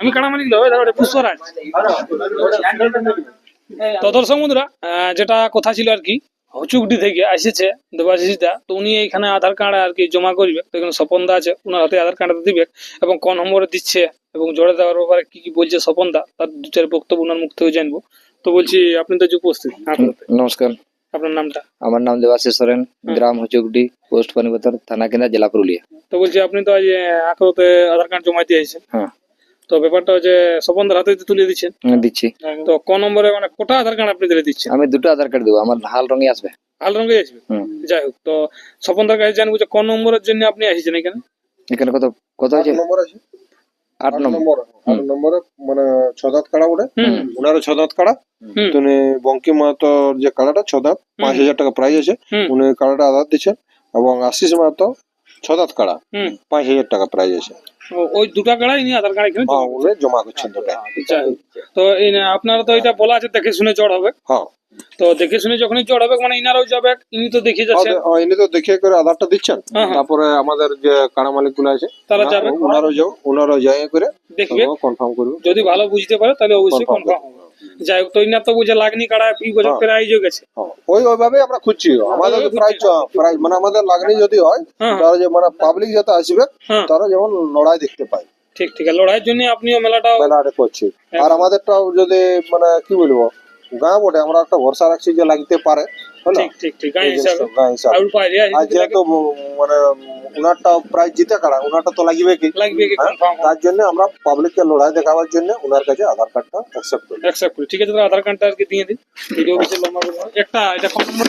আমি মালিক লবে ধরো পুষ্পরাজ। তো দর্শক বন্ধুরা যেটা কথা ছিল আর কি হচুকডি থেকে এসেছে দেবাশিসদা। তো উনি এখানে আধার কার্ড আর কি জমা করবে। তো এখানে স্বপনদা আছে ওনার হাতে আধার কার্ডটা দিবে এবং কোন নম্বরে দিচ্ছে এবং জোড়া দেওয়ার ব্যাপারে কি কি বলছে স্বপনদা তার দু চার বক্তব্য ওনার মুখ থেকে জানব। তো বলছি আপনি তো উপস্থিত নমস্কার। আপনার নামটা? আমার নাম দেবাশিস সোরেন গ্রাম হুচুকডি পোস্ট পানিপতর থানা কেন্দ্র জেলা পুরুলিয়া। তো বলছি আপনি তো আজ আখরতে আধার কার্ড জমা দিয়ে হ্যাঁ। তো ব্যাপারটা হচ্ছে স্বপনদার হাতে তুলে দিচ্ছেন। আমি দিচ্ছি। তো কোন নম্বরে মানে কোটা আধার কার্ড আপনি দিলে দিচ্ছেন? আমি দুটো আধার কার্ড দেবো আমার হাল রঙে আসবে। লাল রঙে আসবে? যাই হোক তো স্বপনদার কাছে জানব যে কোন নম্বরের জন্য আপনি এসেছেন এখানে? এখানে কত কত আট নম্বর আছে। আট নম্বর। আট নম্বরে মানে ছ দাঁত কাড়া ওটা হুম। উনারও ছ দাঁত কাড়া। উনি বঙ্কিম মাহাতো যে কাড়াটা ছ দাঁত পাঁচ হাজার টাকা প্রাইজ আছে। উনি কাড়াটা আধার দিচ্ছেন। এবং আশিস মাহাতো ছ দাঁত কাড়া হুম। পাঁচ হাজার টাকা প্রাইজ আছে। ওই দুটা আধার কার্ড এখানে হ্যাঁ জমা করছেন দুটা যাই হোক। তো আপনারা তো এটা বলা আছে দেখে শুনে জড় হবে। হ্যাঁ। তো দেখে শুনে যখনই জড় হবে মানে ইনারাও যাবে ইনি তো দেখে যাচ্ছেন। হ্যাঁ, ইনি তো দেখে করে আধারটা দিচ্ছেন। হ্যাঁ, হ্যাঁ। তারপরে আমাদের যে কাড়া মালিকগুলো আছে তারা যাবে। ওনারও যাও ওনারও যাই করে দেখবে। কনফার্ম করবে। যদি ভালো বুঝতে পারে তাহলে অবশ্যই Confirm কনফার্ম হবে। যাই হোক তৈনা ইনার তো বুঝে লাগনি কাড়া এই বছর হ্যাঁ। গেছে। হ্যাঁ, ওই ওইভাবে আমরা খুঁজছি। আমাদের প্রাইজ প্রাইজ মানে আমাদের লাগনি যদি হয় হ্যাঁ। যে মানে পাবলিক যাতে আসবে হ্যাঁ। তারা যেমন লড়াই দেখতে পায়। ঠিক ঠিক আছে লড়াইয়ের জন্য আপনিও মেলাটা মেলাটা করছি। আর আমাদেরটাও যদি মানে কি বলব গাঁ বটে আমরা একটা ভরসা রাখছি যে লাগতে পারে। ঠিক ঠিক ঠিক গায়ে এই হিসাবে। জিনিসটা, গাঁ আর বাইরে আর যেহেতু মানে জিতে উনারটা তো লাগিবে কি? লাগবে কি হ্যাঁ? তার জন্য আমরা পাবলিককে লড়াই দেখাবার জন্য উনার কাছে আধার কার্ডটা অ্যাকসেপ্ট করি। অ্যাকসেপ্ট করি। ঠিক আছে তাহলে আধার কার্ডটা আর কি দিয়ে দিই। ভিডিও বেশি লম্বা করব একটা এটা কত নম্বর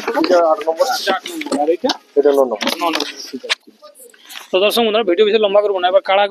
আট নম্বর। এটা আট নম্বর। আর এটা এটা ন নম্বর। ন নম্বর। ঠিক আছে তো দর্শক বন্ধুরা ভিডিও বেশি লম্বা করব না। এবার কাড়া